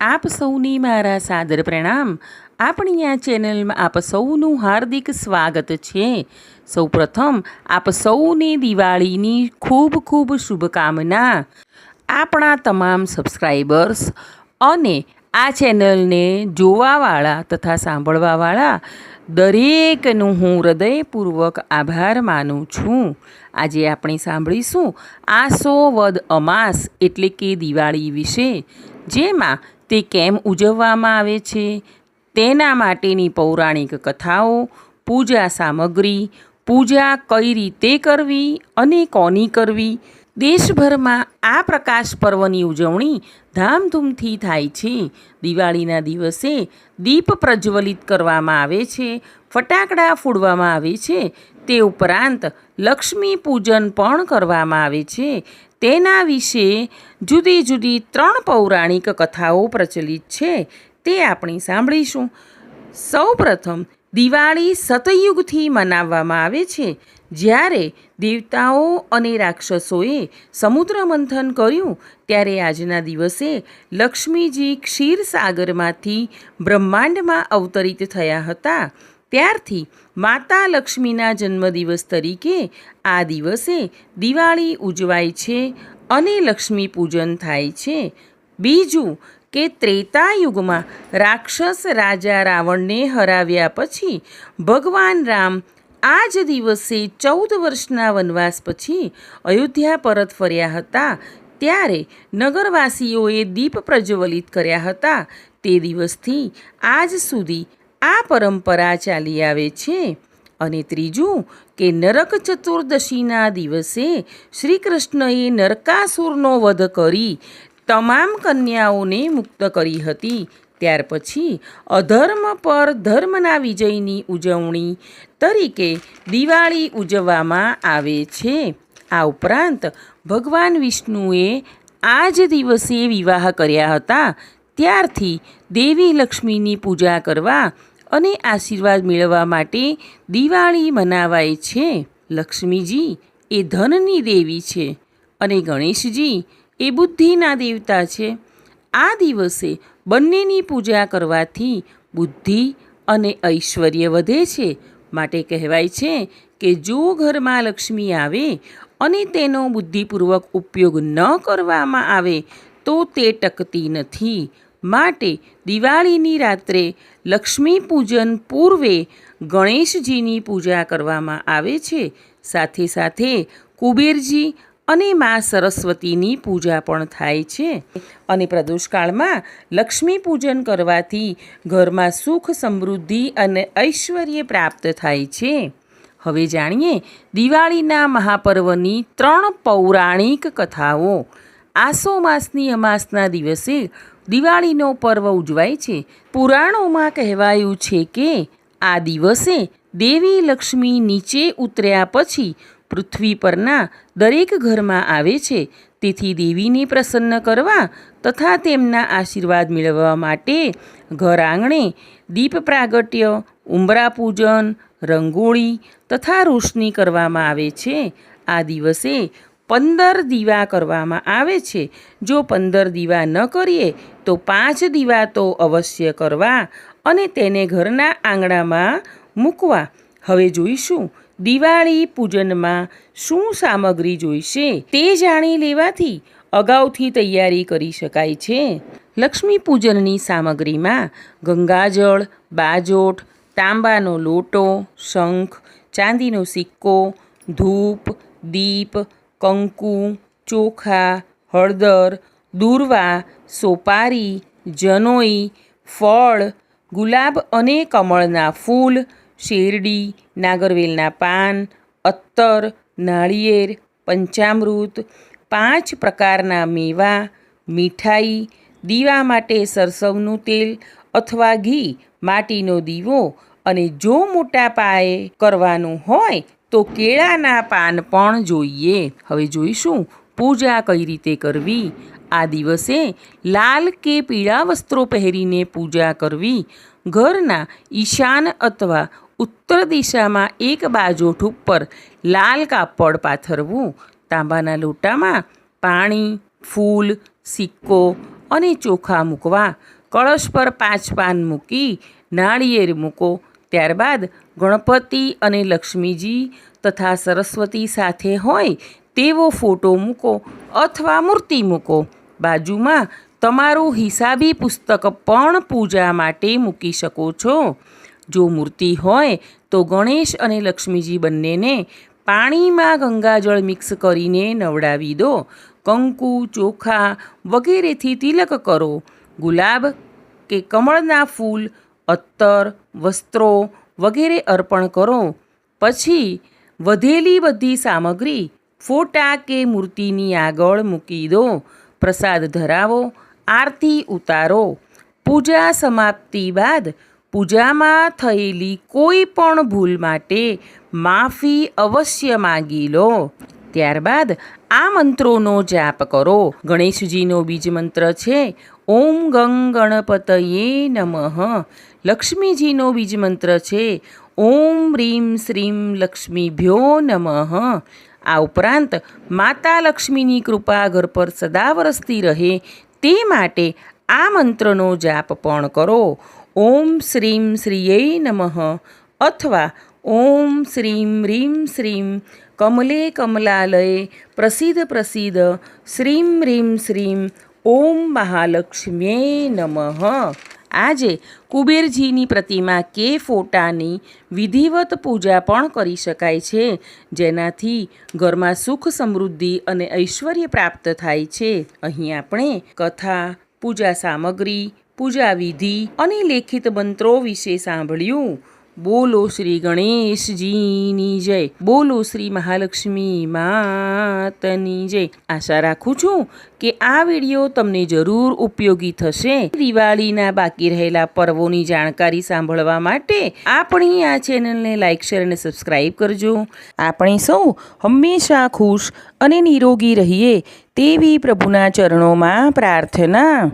આપ સૌની મારા સાદર પ્રણામ. આપણી આ ચેનલમાં આપ સૌનું હાર્દિક સ્વાગત છે. સૌપ્રથમ, આપ સૌને દિવાળીની ખૂબ ખૂબ શુભકામના. આપણા તમામ સબસ્ક્રાઈબર્સ અને આ ચેનલને જોવાવાળા તથા સાંભળવાવાળા દરેકનું હું હૃદયપૂર્વક આભાર માનું છું. આજે આપણે સાંભળીશું આસો વદ અમાસ એટલે કે દિવાળી વિશે, જેમાં તે કેમ ઉજવવામાં આવે છે? તેના માટેની પૌરાણિક કથાઓ, પૂજા સામગ્રી, પૂજા કઈ રીતે કરવી અને કોની કરવી? દેશભરમાં આ પ્રકાશ પર્વની ઉજવણી ધામધૂમથી થાય છે. દિવાળીના દિવસે દીપ પ્રજ્વલિત કરવામાં આવે છે, ફટાકડા ફોડવામાં આવે છે, તે ઉપરાંત લક્ષ્મી પૂજન પણ કરવામાં આવે છે. તેના વિશે જુદી જુદી ત્રણ પૌરાણિક કથાઓ પ્રચલિત છે. તે આપણે સાંભળીશું. સૌપ્રથમ, દિવાળી સતયુગથી મનાવવામાં આવે છે. જ્યારે દેવતાઓ અને રાક્ષસોએ સમુદ્ર મંથન કર્યું, ત્યારે આજના દિવસે લક્ષ્મીજી ક્ષીરસાગરમાંથી બ્રહ્માંડમાં અવતરિત થયા હતા. ત્યારથી માતા લક્ષ્મીના જન્મદિવસ તરીકે આ દિવસે દિવાળી ઉજવાય છે અને લક્ષ્મી પૂજન થાય છે. બીજું કે ત્રેતા યુગમાં રાક્ષસ રાજા રાવણને હરાવ્યા પછી ભગવાન રામ આ જ દિવસે ચૌદ વર્ષના વનવાસ પછી અયોધ્યા પરત ફર્યા હતા. ત્યારે નગરવાસીઓએ દીપ પ્રજ્વલિત કર્યા હતા. તે દિવસથી આજ સુધી આ પરંપરા ચાલી આવે છે. અને ત્રીજું કે નરક ચતુર્દશીના દિવસે શ્રી કૃષ્ણએ નરકાસુરનો વધ કરી તમામ કન્યાઓને મુક્ત કરી હતી. ત્યાર પછી અધર્મ પર ધર્મના વિજયની ઉજવણી તરીકે દિવાળી ઉજવવામાં આવે છે. આ ઉપરાંત ભગવાન વિષ્ણુએ આ જ દિવસે વિવાહ કર્યા હતા. ત્યારથી દેવી લક્ષ્મીની પૂજા કરવા અને આશીર્વાદ મેળવવા માટે દિવાળી મનાવાય છે. લક્ષ્મીજી એ ધનની દેવી છે અને ગણેશજી એ બુદ્ધિના દેવતા છે. આ દિવસે બંનેની પૂજા કરવાથી બુદ્ધિ અને ઐશ્વર્ય વધે છે. માટે કહેવાય છે કે જો ઘરમાં લક્ષ્મી આવે અને તેનો બુદ્ધિપૂર્વક ઉપયોગ ન કરવામાં આવે તો તે ટકતી નથી. માટે દિવાળીની રાત્રે લક્ષ્મી પૂજન પૂર્વે ગણેશજીની પૂજા કરવામાં આવે છે. સાથે સાથે કુબેરજી અને મા સરસ્વતીની પૂજા પણ થાય છે. અને પ્રદોષકાળમાં લક્ષ્મી પૂજન કરવાથી ઘરમાં સુખ સમૃદ્ધિ અને ઐશ્વર્ય પ્રાપ્ત થાય છે. હવે જાણીએ દિવાળીના મહાપર્વની ત્રણ પૌરાણિક કથાઓ. આસો માસની અમાસના દિવસે દિવાળીનો પર્વ ઉજવાય છે. પુરાણોમાં કહેવાયું છે કે આ દિવસે દેવી લક્ષ્મી નીચે ઉતર્યા પછી પૃથ્વી પરના દરેક ઘરમાં આવે છે. તેથી દેવીને પ્રસન્ન કરવા તથા તેમના આશીર્વાદ મેળવવા માટે ઘર આંગણે દીપ પ્રાગટ્ય, ઉંબરા પૂજન, રંગોળી તથા રોશની કરવામાં આવે છે. આ દિવસે પંદર દીવા કરવામાં આવે છે. જો પંદર દીવા ન કરીએ, તો પાંચ દીવા તો અવશ્ય કરવા અને તેને ઘરના આંગણામાં મૂકવા. હવે જોઈશું, દિવાળી પૂજનમાં શું સામગ્રી જોઈશે તે જાણી લેવાથી અગાઉથી તૈયારી કરી શકાય છે. લક્ષ્મી પૂજનની સામગ્રીમાં ગંગાજળ, બાજોટ, તાંબાનો લોટો, શંખ, ચાંદીનો સિક્કો, ધૂપ, દીપ કંકુ, ચોખા, હળદર, દૂર્વા, સોપારી, જનોઈ, ફળ, ગુલાબ અને કમળના ફૂલ, શેરડી, નાગરવેલના પાન, અત્તર, નાળિયેર, પંચામૃત, પાંચ પ્રકારના મેવા, મીઠાઈ, દીવા માટે સરસવનું તેલ અથવા ઘી, માટીનો દીવો અને જો મોટા પાયે કરવાનું હોય તો કેળાના પાન પણ જોઈએ. હવે જોઈશું, પૂજા કઈ રીતે કરવી? આ દિવસે લાલ કે પીળા વસ્ત્રો પહેરીને પૂજા કરવી. ઘરના ઈશાન અથવા ઉત્તર દિશામાં એક બાજોઠ ઉપર લાલ કાપડ પાથરવું. તાંબાના લોટામાં પાણી, ફૂલ, સિક્કો અને ચોખા મૂકવા. કળશ પર પાંચ પાન મૂકી નાળિયેર મૂકો. ત્યારબાદ ગણપતિ અને લક્ષ્મીજી તથા સરસ્વતી સાથે હોય તેવો ફોટો મૂકો અથવા મૂર્તિ મૂકો. બાજુમાં તમારું હિસાબી પુસ્તક પણ પૂજા માટે મૂકી શકો છો. જો મૂર્તિ હોય તો ગણેશ અને લક્ષ્મીજી બંનેને પાણીમાં ગંગાજળ મિક્સ કરીને નવડાવી દો. કંકુ, ચોખા વગેરેથી તિલક કરો. ગુલાબ કે કમળના ફૂલ અત્તર વસ્ત્રો વગેરે અર્પણ કરો. પછી વધેલી બધી સામગ્રી ફોટા કે મૂર્તિની આગળ મૂકી દો. પ્રસાદ ધરાવો, આરતી ઉતારો. પૂજા સમાપ્તિ બાદ પૂજામાં થયેલી કોઈ પણ ભૂલ માટે માફી અવશ્ય માગી લો. ત્યારબાદ આ મંત્રોનો જાપ કરો. ગણેશજીનો બીજ મંત્ર છે, ઓમ ગંગ ગણપતયે નમઃ. લક્ષ્મીજીનો બીજ મંત્ર છે, ઓમ રીમ શ્રીમ લક્ષ્મીભ્યો નમઃ. આ ઉપરાંત માતા લક્ષ્મીની કૃપા ઘર પર સદા વરસતી રહે તે માટે આ મંત્રનો જાપ પણ કરો. ઓમ શ્રીમ શ્રીયે નમઃ. અથવા ઓમ શ્રીમ રીમ શ્રીમ કમલે કમલાલય પ્રસિદ્ધ પ્રસિદ્ધ શ્રીમ રીમ શ્રીમ ઓમ મહાલક્ષ્મી નમઃ. આજે કુબેરજીની પ્રતિમા કે ફોટાની વિધિવત પૂજા પણ કરી શકાય છે, જેનાથી ઘરમાં સુખ સમૃદ્ધિ અને ઐશ્વર્ય પ્રાપ્ત થાય છે. અહીં આપણે કથા, પૂજા સામગ્રી, પૂજા વિધિ અને લેખિત મંત્રો વિશે સાંભળ્યું. બોલો શ્રી ગણેશજીની જય. બોલો શ્રી મહાલક્ષ્મી માતની જય. આશા રાખું છું કે આ વીડિયો તમને જરૂર ઉપયોગી થશે. દિવાળીના બાકી રહેલા પર્વોની જાણકારી સાંભળવા માટે આપણી આ ચેનલને લાઇક શેર અને સબસ્ક્રાઈબ કરજો. આપણે સૌ હંમેશા ખુશ અને નિરોગી રહીએ તેવી પ્રભુના ચરણોમાં પ્રાર્થના